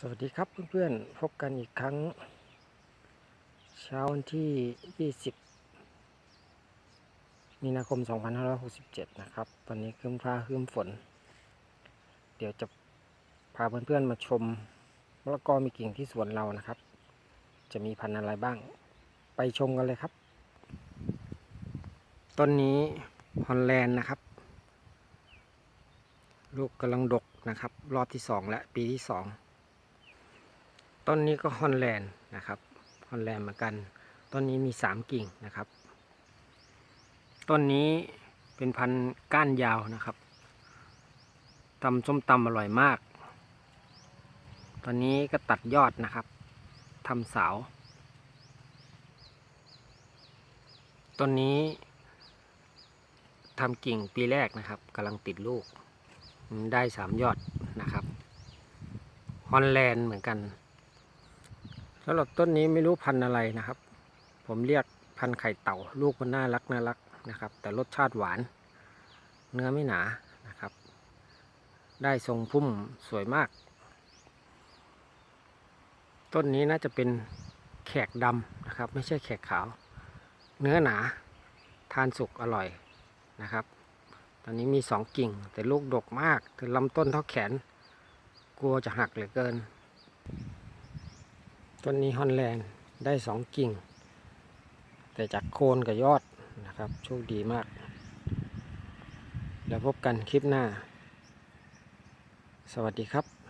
สวัสดีครับเพื่อนๆ พบกันอีกครั้ง เช้าวันที่ 20 มีนาคม 2567 นะครับ ตอนนี้ครึ้มฟ้าครึ้มฝน เดี๋ยวจะพาเพื่อนๆมาชมมะละกอมีกิ่งที่สวนเรานะครับ จะมีพันธุ์อะไรบ้าง ไปชมกันเลยครับ ต้นนี้ฮอลแลนด์นะครับ ลูกกำลังดกนะครับ รอบที่สองและปีที่สอง ต้นนี้ก็ฮอลแลนด์นะครับฮอลแลนด์เหมือนกันต้นนี้มีสามกิ่งนะครับ ต้นนี้เป็นพันธุ์ก้านยาวนะครับตำส้มตำอร่อยมาก ตอนนี้ก็ตัดยอดนะครับทำเสาต้นนี้ทำกิ่งปีแรกนะครับกำลังติดลูกได้สามยอดนะครับฮอลแลนด์เหมือนกัน สำหรับต้นนี้ไม่รู้พันธุ์อะไรนะครับ ผมเรียกพันธุ์ไข่เต่า ลูกมันน่ารักน่ารักนะครับ แต่รสชาติหวาน เนื้อไม่หนานะครับ ได้ทรงพุ่มสวยมาก ต้นนี้น่าจะเป็นแขกดำนะครับ ไม่ใช่แขกขาว เนื้อหนาทานสุกอร่อยนะครับ ตอนนี้มีสองกิ่งแต่ลูกดกมากถึงลำต้นเท่าแขน กลัวจะหักเหลือเกิน ต้นนี้ฮอนแลนด์ได้สองกิ่ง แต่จากโคนกับยอดนะครับ โชคดีมาก แล้วพบกันคลิปหน้า สวัสดีครับ